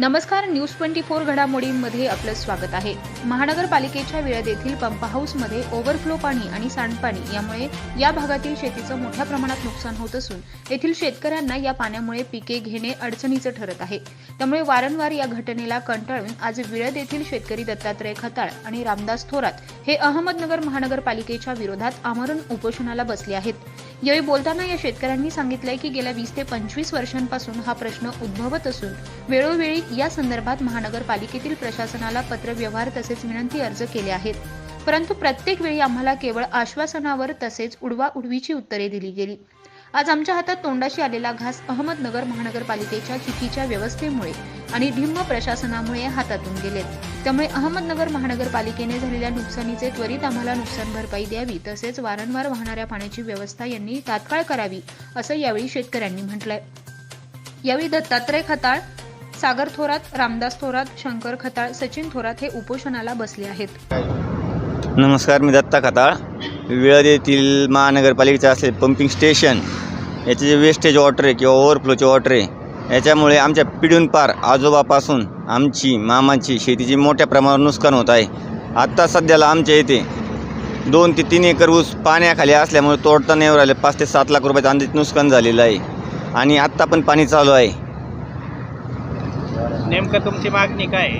नमस्कार news twenty four घडामोडींमध्ये आपलं स्वागत आहे. महानगरपालिकेच्या विळद येथील पंप हाऊसमध्ये ओव्हरफ्लो पाणी आणि सांडपाणी यामुळे या भागातील शेतीचं मोठ्या प्रमाणात नुकसान होत असून येथील शेतकऱ्यांना या पाण्यामुळे पिके घेणे अडचणीचं ठरत आहे. त्यामुळे वारंवार या घटनेला कंटाळून आज विळद येथील शेतकरी दत्तात्रय खताळ आणि रामदास थोरात हे अहमदनगर महानगरपालिकेच्या विरोधात आमरण उपोषणाला बसले आहेत. यावेळी बोलताना या शेतकऱ्यांनी सांगितलंय की गेल्या वीस ते पंचवीस वर्षांपासून हा प्रश्न उद्भवत असून वेळोवेळी या संदर्भात महानगरपालिकेतील प्रशासनाला पत्रव्यवहार तसेच विनंती अर्ज केले आहेत. परंतु प्रत्येक वेळी आम्हाला केवळ आश्वासनावर तसेच उडवाउडवीची उत्तरे दिली गेली. आज आमच्या हातात तोंडाशी आलेला घास अहमदनगर महानगरपालिकेच्या चुकीच्या व्यवस्थेमुळे आणि ढिम्म प्रशासनामुळे हातातून गेलेत. त्यामुळे अहमदनगर महानगरपालिकेने झालेल्या नुकसानीचे त्वरित आम्हाला नुकसान भरपाई द्यावी तसेच वारंवार वाहणाऱ्या पाण्याची व्यवस्था यांनी तात्काळ करावी असं यावेळी शेतकऱ्यांनी म्हटलंय. यावेळी दत्तात्रय खताळ सागर थोरात रामदास थोरात शंकर खताळ सचिन थोरात हे उपोषणाला बसले आहेत. नमस्कार मी दत्ता खताळ. विळद येथील महानगरपालिकेचं असेल पंपिंग स्टेशन याचे जे वेस्टेज वॉटर आहे किंवा ओव्हरफ्लोचे वॉटर आहे याच्यामुळे आमच्या पिढीन पार आजोबापासून आमची मामाची शेतीची मोठ्या प्रमाणावर नुकसान होत आहे आत्ता सध्याला आमच्या येथे दोन ते तीन एकर ऊस पाण्याखाली असल्यामुळे तोडता नाही राहिले पाच ते सात लाख रुपयाचं अंदाजित नुकसान झालेलं आहे आणि आत्ता पण पाणी चालू आहे. नेमकं तुमची मागणी काय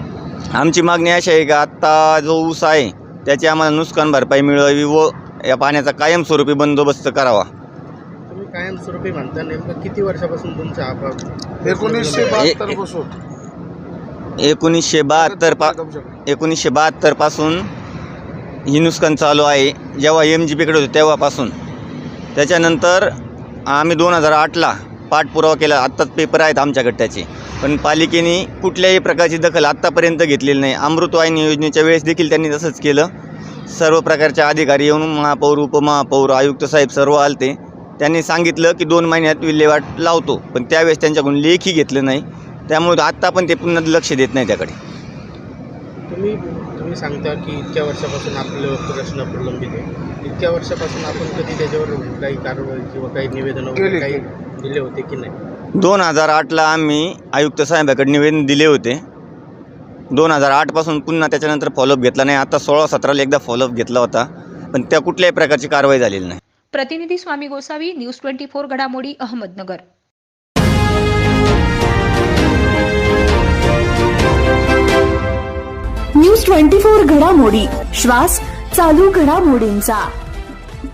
आमची मागणी अशी आहे का आत्ता जो ऊस आहे त्याची आम्हाला नुकसान भरपाई मिळवावी व या पाण्याचा कायमस्वरूपी बंदोबस्त करावा. तुम्ही कायमस्वरूपी म्हणता नेमकं किती वर्षापासून तुमचा हा प्रॉब्लेम एकोणीसशे बहात्तरपासून. एकोणीसशे बहात्तर पा एकोणीसशे बहात्तरपासून ही नुकसान चालू आहे. जेव्हा एम जी पीकडे होतं तेव्हापासून. त्याच्यानंतर आम्ही दोन हजार आठला पाठपुरावा केला. आत्ताच पेपर आहेत आमच्याकडे त्याचे. पण पालिकेने कुठल्याही प्रकारची दखल आत्तापर्यंत घेतलेली नाही. अमृतवाहिनी योजनेच्या वेळेस देखील त्यांनी तसंच केलं. सर्व प्रकारचे अधिकारी येऊन महापौर उपमहापौर आयुक्त साहेब सर्व आलते. त्यांनी सांगितलं की दोन महिन्यात विल्हेवाट लावतो पण त्यावेळेस त्यांच्याकडून लेखी घेतलं नाही. त्यामुळे आत्ता पण ते पुन्हा लक्ष देत नाही त्याकडे. तुम्ही तुम्ही सांगता की इतक्या वर्षापासून आपलं प्रश्न प्रलंबित आहे. इतक्या वर्षापासून आपण कधी त्याच्यावर काही कारवाई किंवा काही निवेदन वगैरे. काही दिले होते की नाही? दोन हजार आठला आम्ही आयुक्त साहेबाकडे निवेदन दिले होते. दोन हजार आठपासून पुन्हा त्याच्यानंतर फॉलोअप घेतला नाही. आता सोळा सतराला एकदा फॉलोअप घेतला होता. पण त्या कुठल्याही प्रकारची कारवाई झालेली नाही. प्रतिनिधी Swami Gosavi news twenty four घडामोडी अहमदनगर. न्यूज ट्वेंटी फोर घडामोडी. श्वास चालू घडामोडींचा.